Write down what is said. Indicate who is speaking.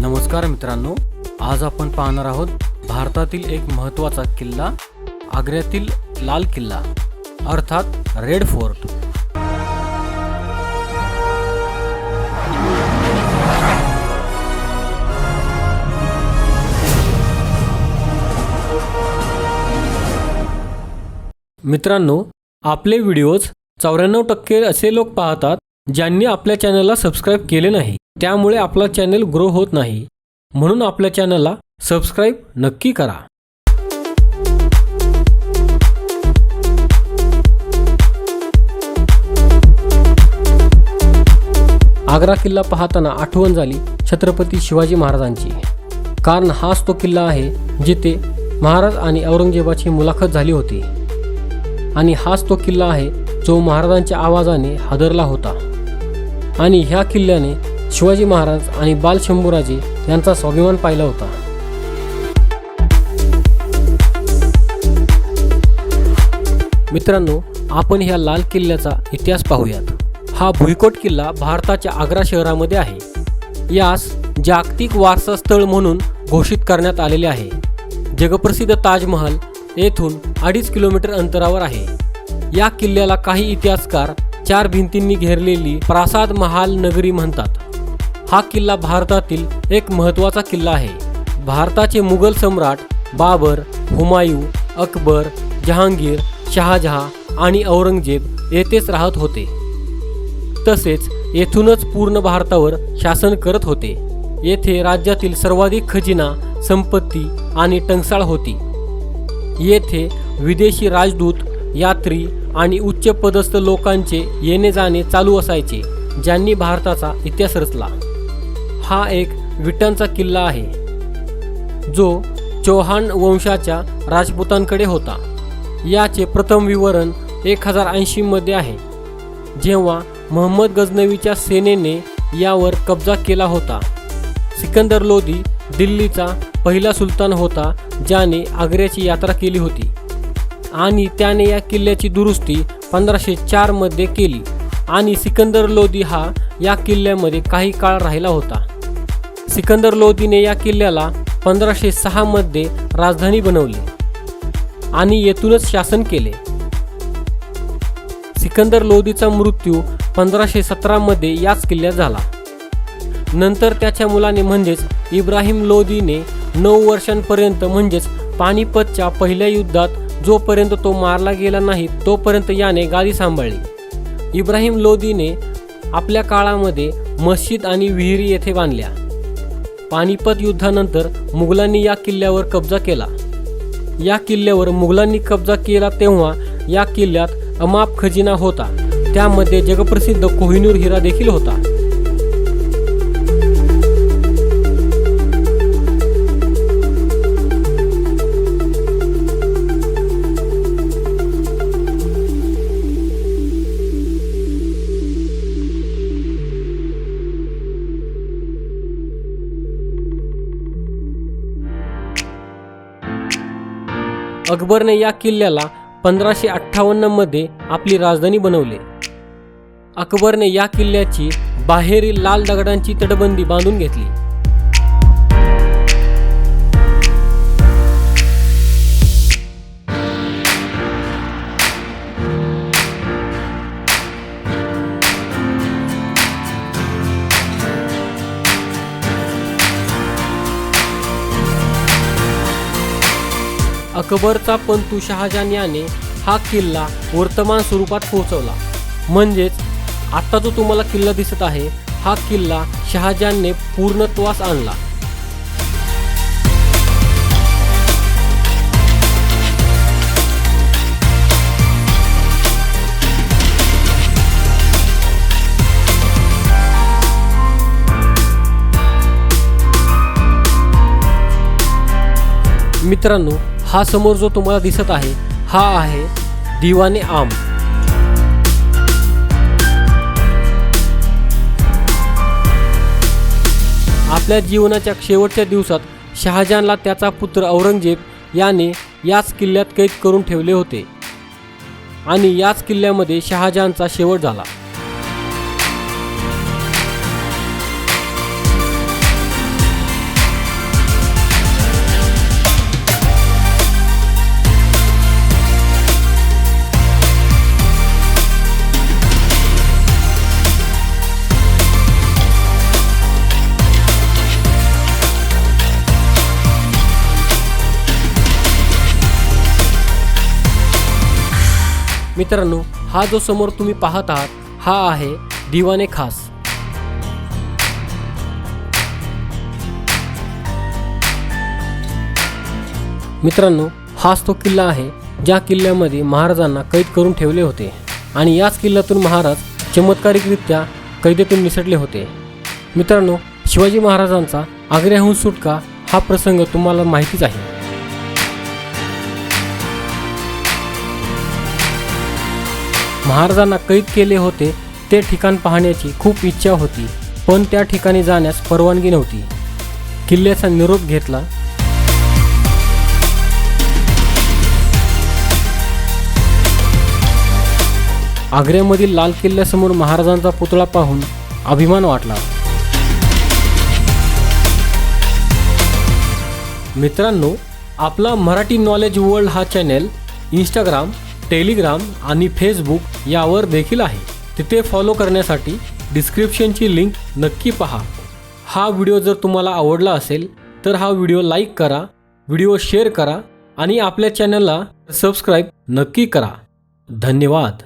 Speaker 1: नमस्कार मित्रांनो आज आपण पाहणार आहोत भारतातील एक महत्त्वाचा किल्ला आग्र्यातील लाल किल्ला अर्थात रेड फोर्ट. मित्रांनो आपले व्हिडिओज चौऱ्याण्णव टक्के असे लोक पाहतात ज्यांनी आपल्या चॅनलला सबस्क्राईब केले नाही. त्यामुळे आपला चॅनल ग्रो होत नाही. म्हणून आपल्या चॅनलला सबस्क्राईब नक्की करा. आग्रा किल्ला पाहताना आठवण झाली छत्रपती शिवाजी महाराजांची. कारण हाच तो किल्ला आहे जिथे महाराज आणि औरंगजेबाची मुलाखत झाली होती. आणि हाच तो किल्ला आहे जो महाराजांच्या आवाजाने हादरला होता. आणि ह्या किल्ल्याने शिवाजी महाराज आणि बालशंभूराजे यांचा स्वाभिमान पाहिला होता. मित्रांनो आपण ह्या लाल किल्ल्याचा इतिहास पाहूयात. हा भुईकोट किल्ला भारताच्या आग्रा शहरामध्ये आहे. यास जागतिक वारसा स्थळ म्हणून घोषित करण्यात आलेले आहे. जगप्रसिद्ध ताजमहल येथून अडीच किलोमीटर अंतरावर आहे. या किल्ल्याला काही इतिहासकार चार भिंतींनी घेरलेली प्रासाद महाल नगरी म्हणतात. हा किल्ला भारतातील एक महत्त्वाचा किल्ला आहे. भारताचे मुघल सम्राट बाबर हुमायूं अकबर जहांगीर शहाजहा आणि औरंगजेब येथेच राहत होते. तसेच येथूनच पूर्ण भारतावर शासन करत होते. येथे राज्यातील सर्वाधिक खजिना संपत्ती आणि टंकसाळ होती. येथे विदेशी राजदूत यात्री आणि उच्चपदस्थ लोकांचे येणे जाणे चालू असायचे ज्यांनी भारताचा इतिहास रचला. हा एक विटांचा किल्ला आहे जो चौहान वंशाच्या राजपुतांकडे होता. याचे प्रथम विवरण एक हजार ऐंशीमध्ये आहे जेव्हा मोहम्मद गजनवीच्या सेनेने यावर कब्जा केला होता. सिकंदर लोधी दिल्लीचा पहिला सुलतान होता ज्याने आग्र्याची यात्रा केली होती आणि त्याने या किल्ल्याची दुरुस्ती पंधराशे चारमध्ये केली. आणि सिकंदर लोधी हा या किल्ल्यामध्ये काही काळ राहिला होता. सिकंदर लोधीने या किल्ल्याला पंधराशे सहामध्ये राजधानी बनवली आणि येथूनच शासन केले. सिकंदर लोधीचा मृत्यू पंधराशे सतरामध्ये याच किल्ल्यात झाला. नंतर त्याच्या मुलाने म्हणजेच इब्राहिम लोधीने नऊ वर्षांपर्यंत म्हणजेच पानिपतच्या पहिल्या युद्धात जोपर्यंत तो मारला गेला नाही तोपर्यंत याने गादी सांभाळली. इब्राहिम लोधीने आपल्या काळामध्ये मस्जिद आणि विहिरी येथे बांधल्या. पानिपत युद्धानंतर मुघलांनी या किल्ल्यावर कब्जा केला. या किल्ल्यावर मुघलांनी कब्जा केला तेव्हा या किल्ल्यात अमाप खजिना होता. त्यामध्ये जगप्रसिद्ध कोहिनूर हिरा देखील होता. अकबरने या किल्ल्याला पंधराशे अठ्ठावन्नमध्ये आपली राजधानी बनवली. अकबरने या किल्ल्याची बाहेरील लाल दगडांची तटबंदी बांधून घेतली. अकबरचा पंतू शहाजहान याने हा किल्ला वर्तमान स्वरूपात पोहोचवला. म्हणजेच आता जो तुम्हाला किल्ला दिसत आहे हा किल्ला शहाजहानने पूर्णत्वास आणला. मित्रांनो हा समोर जो तुम्हाला दिसत आहे हा आहे दिवाने आम. आपल्या जीवनाच्या शेवटच्या दिवसात शहाजहानला त्याचा पुत्र औरंगजेब याने याच किल्ल्यात कैद करून ठेवले होते. आणि याच किल्ल्यामध्ये शहाजहानचा शेवट झाला. मित्रांनो हा जो समोर तुम्ही पाहत आहात हा आहे दिवाने खास. मित्रांनो हाच तो किल्ला आहे ज्या किल्ल्यामध्ये महाराजांना कैद करून ठेवले होते आणि याच किल्ल्यातून महाराज चमत्कारिकरित्या कैदेतून निसटले होते. मित्रांनो शिवाजी महाराजांचा आग्र्याहून सुटका हा प्रसंग तुम्हाला माहितीच आहे. महाराजांना कैद केले होते ते ठिकाण पाहण्याची खूप इच्छा होती पण त्या ठिकाणी जाण्यास परवानगी नव्हती. किल्ल्याचा निरोप घेतला. आग्र्यामधील लाल किल्ल्यासमोर महाराजांचा पुतळा पाहून अभिमान वाटला. मित्रांनो आपला मराठी नॉलेज वर्ल्ड हा चॅनेल इंस्टाग्राम टेलिग्राम आणि फेसबुक यावर देखील आहे. तिथे फॉलो करण्यासाठी डिस्क्रिप्शनची लिंक नक्की पहा. हा व्हिडिओ जर तुम्हाला आवडला असेल तर हा व्हिडिओ लाईक करा व्हिडिओ शेअर करा आणि आपल्या चॅनलला सबस्क्राईब नक्की करा. धन्यवाद.